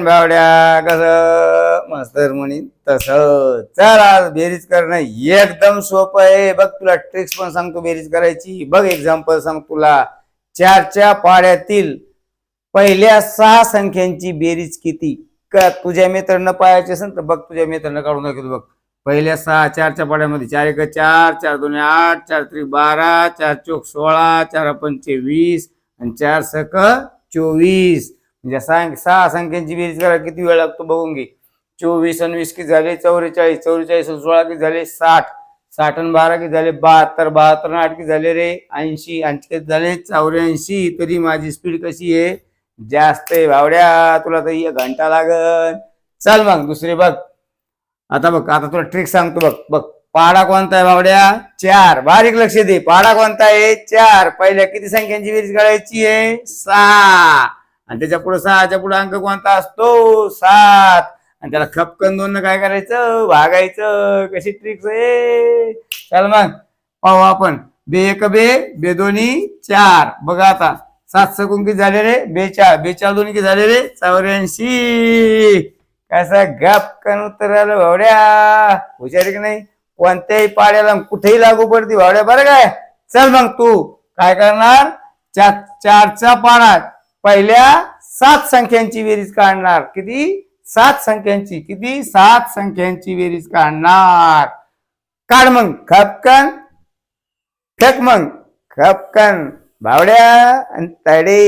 बावड्या कस? मास्तर म्हणीन तस चल आज बेरीज करणं एकदम सोपं आहे. बघ तुला ट्रिक्स पण सांगतो बेरीज करायची. बघ एक्झाम्पल सांग तुला. चारच्या पाड्यातील पहिल्या सहा संख्यांची बेरीज किती? का तुझ्या मित्रांना पाहायची असेल तर बघ तुझ्या मित्रांना काढून दाखवतो बघ. पहिल्या सहा चारच्या पाड्यामध्ये चार एक चार चार दोन आठ चार त्रिक बारा चार चोक सोळा चार पंचे वीस आणि चार सक चोवीस. म्हणजे सांग सहा संख्यांची बेरीज करा किती वेळ लागतो बघून घे. चोवीस आणि वीस किती झाले? चौवेचाळीस. चौवेचाळीस आणि सोळा किती झाले? साठ. साठ आणि बारा किती झाले? बहात्तर. बहात्तर आणि आठ किती झाले रे? ऐंशी. ऐंशी किती झाले चौऱ्याऐंशी. तरी माझी स्पीड कशी आहे? जास्त आहे भावड्या. तुला तर एक घंटा लागल चल मग दुसरी बघ. आता बघ आता तुला ट्रिक सांगतो बघ. बघ पाडा कोणता आहे बावड्या चार. बारीक लक्ष दे. पाडा कोणता आहे? चार. पहिल्या किती संख्यांची बेरीज करायची आहे? सहा. आणि त्याच्या पुढे सहाच्या पुढे अंक कोणता असतो? सात. आणि त्याला खपकन दोन काय करायचं? भागायचं कशी ट्रिक्स आहे? चल मग पाहू आपण. बे एक बे बे दोन्ही चार. बघा आता सात सकून किती झाले रे बेचाळ बेचाळ दोन किती झाले रे चौऱ्याऐंशी. कसा गपकन उत्तर आलं भावड्या? हुशार की नाही? कोणत्याही पाड्याला कुठेही लागू पडते भावड्या. बरं काय? चल मग तू. काय करणार? चार चारच्या पानात पहिल्या सात संख्यांची बेरीज काढणार. किती? सात संख्यांची. किती? सात संख्यांची बेरीज काढणार. काढ मग. खपकन. फेक मग. खपकन. भावड्या. आणि तडे.